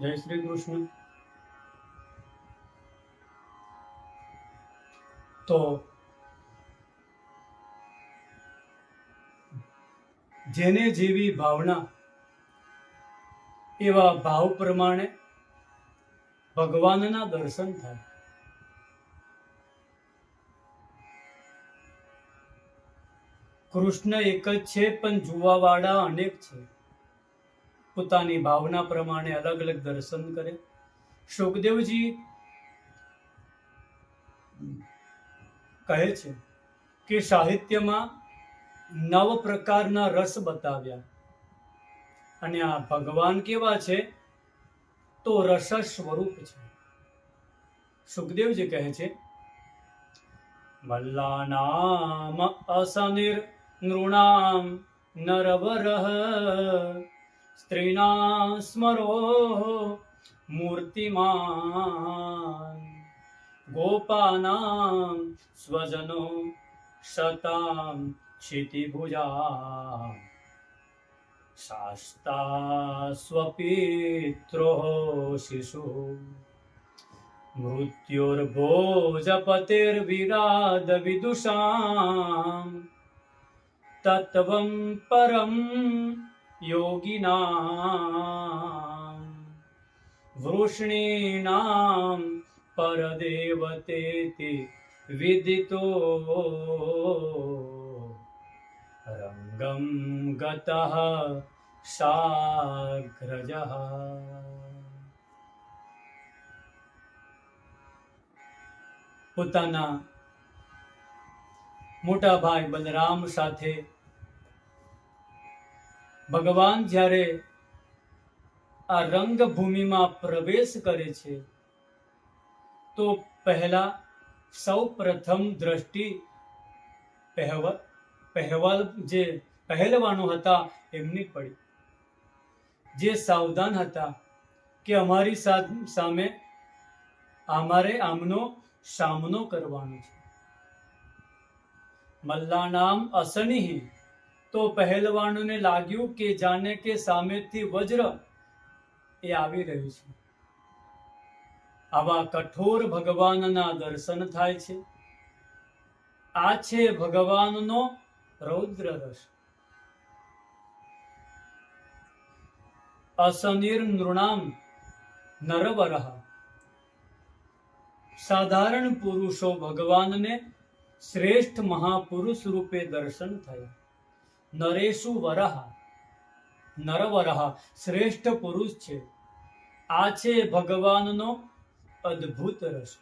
જય શ્રી કૃષ્ણ. તો જેને જેવી ભાવના, એવા ભાવ પ્રમાણે ભગવાનના દર્શન થાય. કૃષ્ણ એક જ છે, પણ જોવાવાળા અનેક છે. પોતાની ભાવના પ્રમાણે અલગ અલગ દર્શન કરે. સુખદેવજી કહે છે કે સાહિત્યમાં નવ પ્રકારના રસ બતાવ્યા. અને આ ભગવાન કેવા છે? તો રસ સ્વરૂપ છે. સુખદેવજી કહે છે મલ્લાનામ અસનિર નૃણામ નરવરઃ स्त्रीणा स्मरो मूर्तिमान्। गोपानां स्वजनो शतां क्षितिभुजा शास्ता स्वपित्रोः शिशुः। मृत्युर्भोजपतिर्विरादविदुषां तत्त्वं परम् યોગિનામ વૃષ્ણીનામ પરદેવતેતિ વિદિતો રંગમ ગત સાગ્રજ પોતાના મોટા ભાઈ બલરામ સાથે ભગવાન જ્યારે આ રંગભૂમિમાં પ્રવેશ કરે છે, તો પહેલા સૌ પ્રથમ દ્રષ્ટિ પહેવ, પહેવાલ જે પહેલવાનો હતા એમની પડી. જે સાવધાન હતા કે અમારી સામે અમારે આમનો સામનો કરવાનો છે. મલ્લાનામ અસનિહ તો પહેલવાનોને લાગ્યું કે જાણે કે સામેથી વજ્ર એ આવી રહ્યું છે. આવા કઠોર ભગવાનના દર્શન થાય છે. આ છે ભગવાનનો રૌદ્ર રસ. અસનિર નૃણામ નરવરહ. સાધારણ પુરુષો ભગવાનને શ્રેષ્ઠ મહાપુરુષ રૂપે દર્શન થયા. નરેશુ વરહ, નરવરહ શ્રેષ્ઠ પુરુષ છે. આ છે ભગવાનનો અદ્ભુત રસ.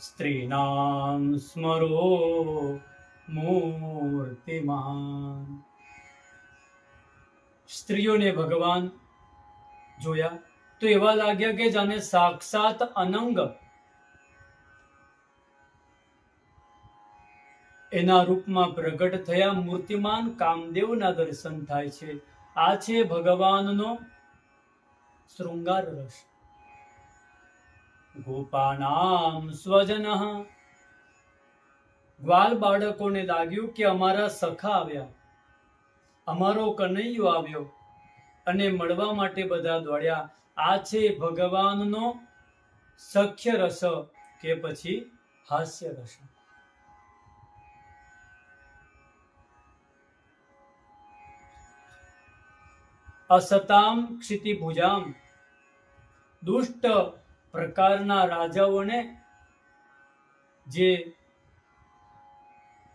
સ્ત્રીનામ સ્મરો મૂર્તિમાન. સ્ત્રીઓને ભગવાન જોયા તો એવા લાગ્યા કે જાણે સાક્ષાત અનંગ એના રૂપમાં પ્રગટ થયા મૂર્તિમાન કામદેવના દર્શન થાય છે. આ છે ભગવાનનો શૃંગાર રસ ગોપાનામ સ્વજન. ગ્વાલ બાળકોને લાગ્યું કે અમારા સખા આવ્યા. અમારો કનૈયો આવ્યો અને મળવા માટે બધા દોડ્યા. આ છે ભગવાનનો સખ્ય રસ કે પછી હાસ્ય રસ અસતામ ક્ષિતિભુજામ. દુષ્ટ પ્રકારના રાજાઓને જે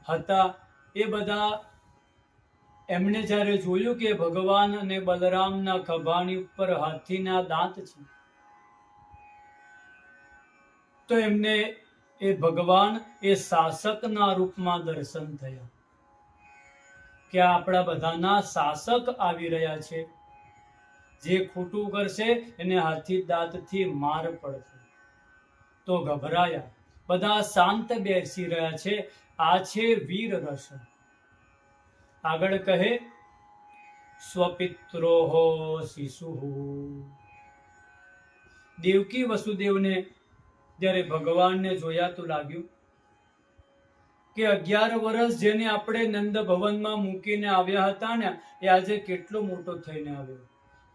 હતા એ બધા એમણે જ્યારે જોયું કે ભગવાન અને બલરામના ખભાની ઉપર હાથીના દાંત છે, તો એમને એ ભગવાન એ શાસકના રૂપમાં દર્શન થયા કે આપણા બધાના શાસક આવી રહ્યા છે. જે ખોટું કરશે, એને હાથી દાંતથી માર પડશે. તો ગભરાયા. બધા શાંત બેસી રહ્યા છે. આ છે વીર રસ આગળ કહે સ્વપિત્રોહો શિશુ. દેવકી વસુદેવને જ્યારે ભગવાનને જોયા તો લાગ્યું કે અગિયાર વર્ષ જેને આપણે નંદ ભવનમાં મૂકીને આવ્યા હતા ને, એ આજે કેટલો મોટો થઈને આવ્યો.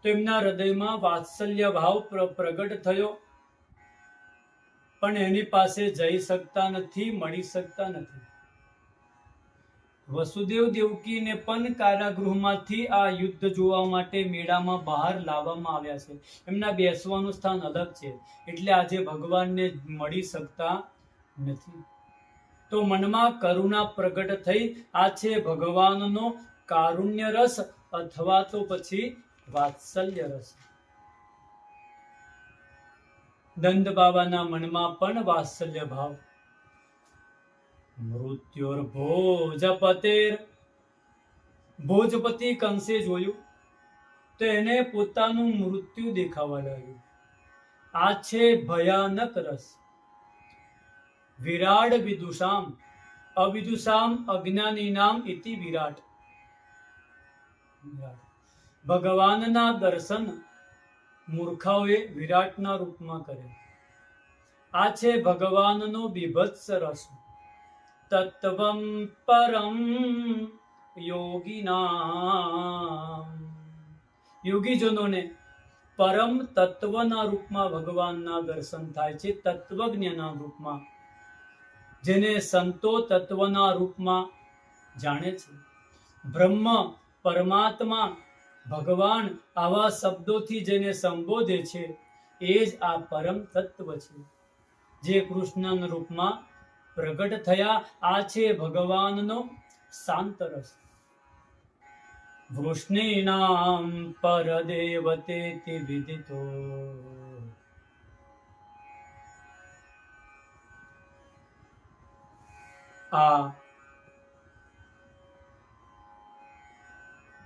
તો એમના હૃદયમાં વાત્સલ્ય ભાવ પ્રગટ થયો. પણ એની પાસે જઈ શકતા નથી, મળી શકતા નથી. વસુદેવ દેવકીને પણ કારાગૃહમાંથી આ યુદ્ધ જોવા માટે મેળામાં બહાર લાવવામાં આવ્યા છે. એમના બેસવાનું સ્થાન અલગ છે. એટલે આજે ભગવાનને મળી શકતા નથી. તો મનમાં કરુણા પ્રગટ થઈ. આ છે ભગવાનનો કારુણ્ય રસ અથવા તો પછી વાત્સલ્ય રસ. નંદ બાબાના મનમાં પણ વાત્સલ્ય ભાવ. મૃત્યુર ભોજપતેર. ભોજપતિ કંસે જોયું? તો એને પોતાનું મૃત્યુ દેખાવા લાગ્યું. આ છે ભયાનક રસ. વિરાડ વિદુષામ. અવિદુષામ અજ્ઞાની નામ ઇતિ વિરાટ. વિરાટ. ભગવાનના દર્શન મૂર્ખાઓએ વિરાટના રૂપમાં કરે આ છે ભગવાનનો બીભત્સ રસ. તત્વમ પરમ યોગીના યોગીજનોને પરમ તત્વના રૂપમાં ભગવાનના દર્શન થાય છે, તત્વજ્ઞના રૂપમાં. જેને સંતો તત્વના રૂપમાં જાણે છે. બ્રહ્મ પરમાત્મા ભગવાન આવા શબ્દોથી જેને સંબોધે છે, એ જ આ પરમ તત્વ છે. જે કૃષ્ણના રૂપમાં પ્રગટ થયા, આ છે ભગવાનનો શાંત રસ. વૃષ્ણિનામ પરદેવતે વિદિતો. આ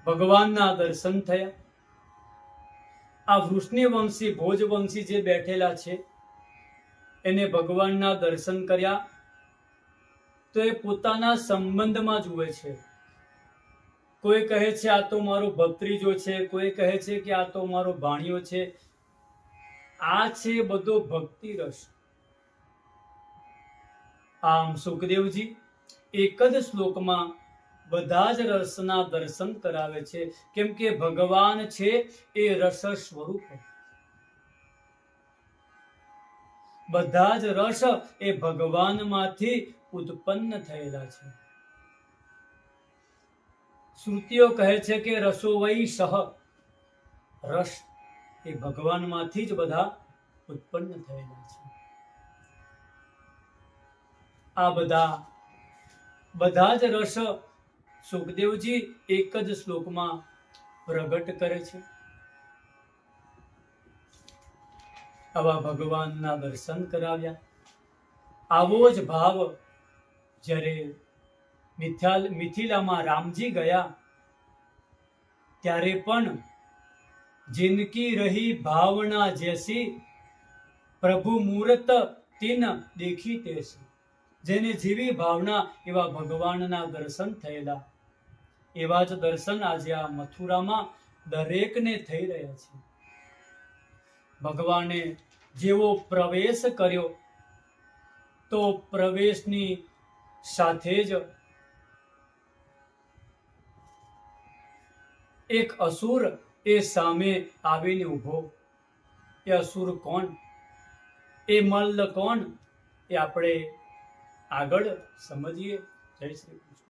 ભગવાનના દર્શન થયા. આ વૃષ્ણિવંશી ભોજવંશી ભોજ વંશી જે બેઠેલા છે, એને ભગવાનના દર્શન કર્યા. તો એ પોતાના સંબંધમાં જુએ છે. કોઈ કહે છે, આ તો મારો ભત્રીજો છે. કોઈ કહે છે કે, આ તો મારો ભાણિયો છે. આ છે બધો ભક્તિ રસ. આમ સુખદેવજી, એક જ શ્લોકમાં બધા જ રસના દર્શન કરાવે છે. કેમ કે ભગવાન છે એ રસ સ્વરૂપ બધા જ રસ એ ભગવાનમાંથી ઉત્પન્ન થયેલા છે. શ્રુતિઓ કહે છે કે રસો વૈ સહ. રસ એ ભગવાનમાંથી જ બધા ઉત્પન્ન થયેલા છે. આ બધા બધા જ રસ સુખદેવજી એક જ શ્લોકમાં પ્રગટ કરે છે. આવા ભગવાનના દર્શન કરાવ્યા. આવો જ ભાવ જ્યારે મિથાલ મિથિલામાં રામજી ગયા, ત્યારે પણ જિંદગી રહી ભાવના જેસી પ્રભુ મૂર્ત તિન દેખી તેસી. જેને જીવી ભાવના એવા ભગવાનના દર્શન થયેલા. એવા જ દર્શન આજે આ મથુરામાં દરેકને થઈ રહ્યા છે. ભગવાને જેવો પ્રવેશ કર્યો, તો પ્રવેશની સાથે જ એક અસુર એ સામે આવીને ઊભો. એ અસુર કોણ? એ મલ્લ કોણ? એ આપણે આગળ સમજીએ. જય શ્રી કૃષ્ણ.